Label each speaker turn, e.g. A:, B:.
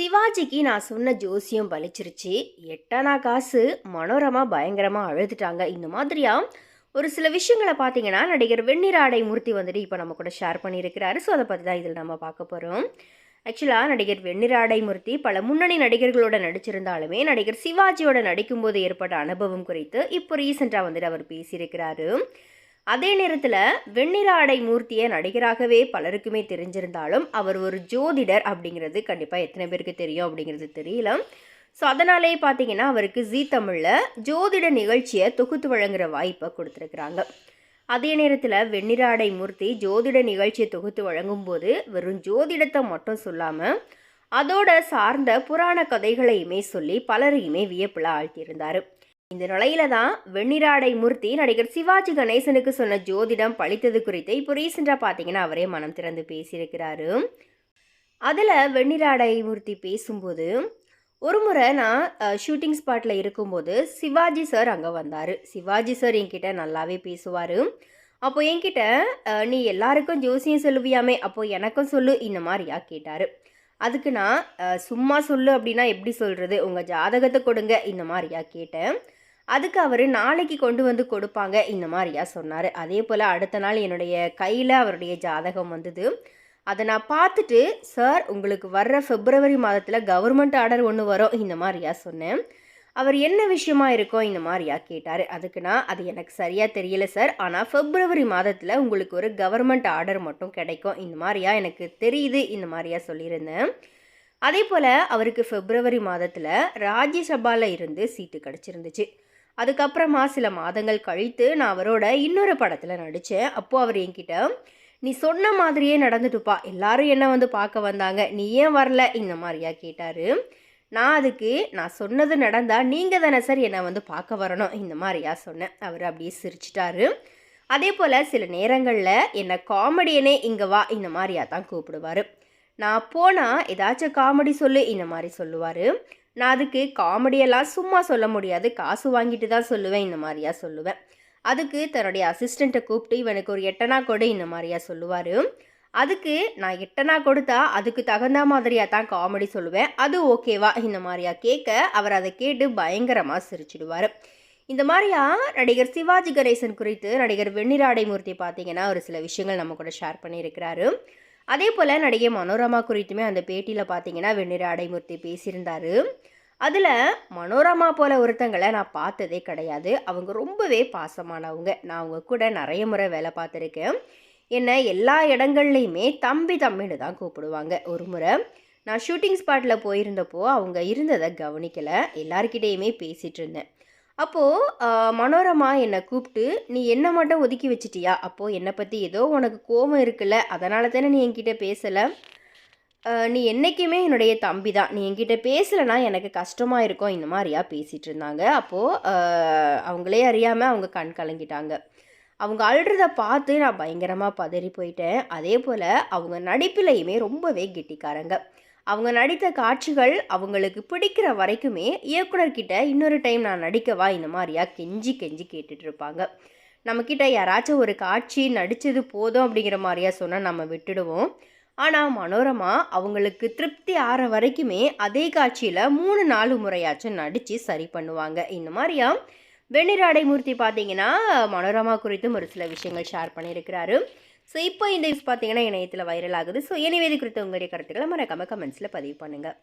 A: சிவாஜிக்கு நான் சொன்ன ஜோசியம் பலிச்சிருச்சு எட்டனா காசு மனோரமா பயங்கரமாக அழுதுட்டாங்க. இந்த மாதிரியா? ஒரு சில விஷயங்களை பார்த்தீங்கன்னா நடிகர் வெண்ணிராடை மூர்த்தி வந்துட்டு இப்போ நம்ம கூட ஷேர் பண்ணியிருக்கிறாரு. ஸோ அதை பற்றி தான் இதில் நம்ம பார்க்க போகிறோம் ஆக்சுவலாக நடிகர் வெண்ணிராடை மூர்த்தி பல முன்னணி நடிகர்களோட நடிச்சிருந்தாலுமே நடிகர் சிவாஜியோட நடிக்கும்போது ஏற்பட்ட அனுபவம் குறித்து இப்போ ரீசெண்டாக வந்துட்டு அவர் பேசியிருக்கிறாரு. அதே நேரத்தில் வெண்ணிராடை மூர்த்தியை நடிகராகவே பலருக்குமே தெரிஞ்சிருந்தாலும் அவர் ஒரு ஜோதிடர் அப்படிங்கிறது கண்டிப்பாக எத்தனை பேருக்கு தெரியும் அப்படிங்கிறது தெரியல. ஸோ அதனாலே பார்த்தீங்கன்னா அவருக்கு ஜீ தமிழில் ஜோதிட நிகழ்ச்சியை தொகுத்து வழங்குற வாய்ப்பை கொடுத்துருக்குறாங்க. அதே நேரத்தில் வெண்ணிராடை மூர்த்தி ஜோதிட நிகழ்ச்சியை தொகுத்து வழங்கும்போது வெறும் ஜோதிடத்தை மட்டும் சொல்லாமல் அதோட சார்ந்த புராண கதைகளையுமே சொல்லி பலரையுமே வியப்பில் ஆழ்த்தியிருந்தார். இந்த நிலையில தான் வெண்ணிராடை மூர்த்தி நடிகர் சிவாஜி கணேசனுக்கு சொன்ன ஜோதிடம் பழித்தது குறித்து இப்போ ரீசெண்டாக பார்த்தீங்கன்னா அவரே மனம் திறந்து பேசியிருக்கிறாரு. அதில் வெண்ணிராடை மூர்த்தி பேசும்போது ஒரு முறை நான் ஷூட்டிங் ஸ்பாட்டில் இருக்கும்போது சிவாஜி சார் அங்கே வந்தார். சிவாஜி சார் என்கிட்ட நல்லாவே பேசுவார். அப்போ என்கிட்ட நீ எல்லாருக்கும் ஜோசியம் சொல்லுவியாமே அப்போ எனக்கும் சொல்லு இந்த மாதிரியா கேட்டார். அதுக்கு நான் சும்மா சொல்லு அப்படின்னா எப்படி சொல்கிறது உங்கள் ஜாதகத்தை கொடுங்க இந்த மாதிரியா கேட்டேன். அதுக்கு அவர் நாளைக்கு கொண்டு வந்து கொடுப்பாங்க. இந்த மாதிரியா சொன்னார். அதே போல் அடுத்த நாள் என்னுடைய கையில் அவருடைய ஜாதகம் வந்தது. அதை நான் பார்த்துட்டு சார் உங்களுக்கு வர்ற பிப்ரவரி மாதத்தில் கவர்மெண்ட் ஆர்டர் ஒன்று வரும். இந்த மாதிரியா சொன்னேன். அவர் என்ன விஷயமா இருக்கோ? இந்த மாதிரியா கேட்டார். அதுக்கு நான் அது எனக்கு சரியாக தெரியல சார். ஆனால் பிப்ரவரி மாதத்தில் உங்களுக்கு ஒரு கவர்மெண்ட் ஆர்டர் மட்டும் கிடைக்கும். இந்த மாதிரியா எனக்கு தெரியுது. இந்த மாதிரியா சொல்லியிருந்தேன். அதே போல் அவருக்கு பிப்ரவரி மாதத்தில் ராஜ்யசபாவில் இருந்து சீட்டு கிடச்சிருந்துச்சு. அதுக்கப்புறமா சில மாதங்கள் கழித்து நான் அவரோட இன்னொரு படத்தில் நடித்தேன் அப்போது அவர் என்கிட்ட நீ சொன்ன மாதிரியே நடந்துட்டுப்பா. எல்லாரும் என்ன வந்து பார்க்க வந்தாங்க? நீ ஏன் வரல? இந்த மாதிரியா கேட்டார். நான் அதுக்கு நான் சொன்னது நடந்தால் நீங்கள் தானே சார் என்னை வந்து பார்க்க வரணும்? இந்த மாதிரியா சொன்னேன். அவர் அப்படியே சிரிச்சிட்டாரு. அதே போல் சில நேரங்களில் என்னை காமெடியனே இங்கே வா. இந்த மாதிரியா தான் கூப்பிடுவார். நான் போனால் ஏதாச்சும் காமெடி சொல்லு. இந்த மாதிரி சொல்லுவார். நான் அதுக்கு காமெடியெல்லாம் சும்மா சொல்ல முடியாது. காசு வாங்கிட்டு தான் சொல்லுவேன் இந்த மாதிரியா சொல்லுவேன். அதுக்கு தன்னுடைய அசிஸ்டண்ட்டை கூப்பிட்டு இவனுக்கு ஒரு எட்டனா கொடு இந்த மாதிரியா சொல்லுவார். அதுக்கு நான் எட்டனா கொடுத்தா அதுக்கு தகுந்த மாதிரியா தான் காமெடி சொல்லுவேன். அது ஓகேவா இந்த மாதிரியா கேட்க அவர் அதை கேட்டு பயங்கரமாக சிரிச்சிடுவார். இந்த மாதிரியா நடிகர் சிவாஜி கணேசன் குறித்து நடிகர் வெண்ணிராடை மூர்த்தி பார்த்தீங்கன்னா ஒரு சில விஷயங்கள் நம்ம கூட ஷேர் பண்ணியிருக்கிறாரு. அதே போல் நடிகை மனோரமா குறித்துமே அந்த பேட்டியில் பார்த்தீங்கன்னா வெண்ணிற அடைமூர்த்தி பேசியிருந்தாரு. அதில் மனோரமா போல ஒருத்தங்களை நான் பார்த்ததே கிடையாது. அவங்க ரொம்பவே பாசமானவங்க. நான் அவங்க கூட நிறைய முறை வேலை பார்த்துருக்கேன். என்னை எல்லா இடங்கள்லையுமே தம்பி தம்பின்னு தான் கூப்பிடுவாங்க. ஒரு முறை நான் ஷூட்டிங் ஸ்பாட்டில் போயிருந்தப்போ அவங்க இருந்ததை கவனிக்கலை. எல்லாருக்கிட்டேயுமே பேசிகிட்டு இருந்தேன். அப்போது மனோரமா என்னை கூப்பிட்டு நீ என்னை மட்டும் ஒதுக்கி வச்சிட்டியா? அப்போது என்னை பற்றி ஏதோ உனக்கு கோபம் இருக்குல்ல அதனால தானே நீ என்கிட்ட பேசலை. நீ என்றைக்குமே என்னுடைய தம்பி தான். நீ என்கிட்ட பேசலைன்னா எனக்கு கஷ்டமாக இருக்கும். இந்த மாதிரியா பேசிகிட்டு இருந்தாங்க. அப்போது அவங்களே அறியாமல் அவங்க கண் கலங்கிட்டாங்க. அவங்க அழுறத பார்த்து நான் பயங்கரமாக பதறி போயிட்டேன். அதே போல் அவங்க நடிப்பிலையுமே ரொம்பவே கெட்டிக்காரங்க. அவங்க நடித்த காட்சிகள் அவங்களுக்கு பிடிக்கிற வரைக்குமே இயக்குனர்கிட்ட இன்னொரு டைம் நான் நடிக்கவா இந்த மாதிரியா கெஞ்சி கெஞ்சி கேட்டுட்ருப்பாங்க நம்மக்கிட்ட யாராச்சும் ஒரு காட்சி நடித்தது போதும் அப்படிங்கிற மாதிரியா சொன்னால் நம்ம விட்டுடுவோம். ஆனால் மனோரமா அவங்களுக்கு திருப்தி ஆற வரைக்குமே அதே காட்சியில் மூணு நாலு முறையாச்சும் நடித்து சரி பண்ணுவாங்க. இந்த மாதிரியா வெண்ணிராடை மூர்த்தி பார்த்தீங்கன்னா மனோரமா குறித்தும் ஒரு சில விஷயங்கள் ஷேர் பண்ணியிருக்கிறாரு. ஸோ இப்போ இந்த நியூஸ் பார்த்தீங்கன்னா இணையத்தில் வைரல் ஆகுது. ஸோ எனிவேதி குறித்த உங்களுடைய கருத்துக்களை மறக்காமல் கமெண்ட்ஸில் பதிவு பண்ணுங்கள்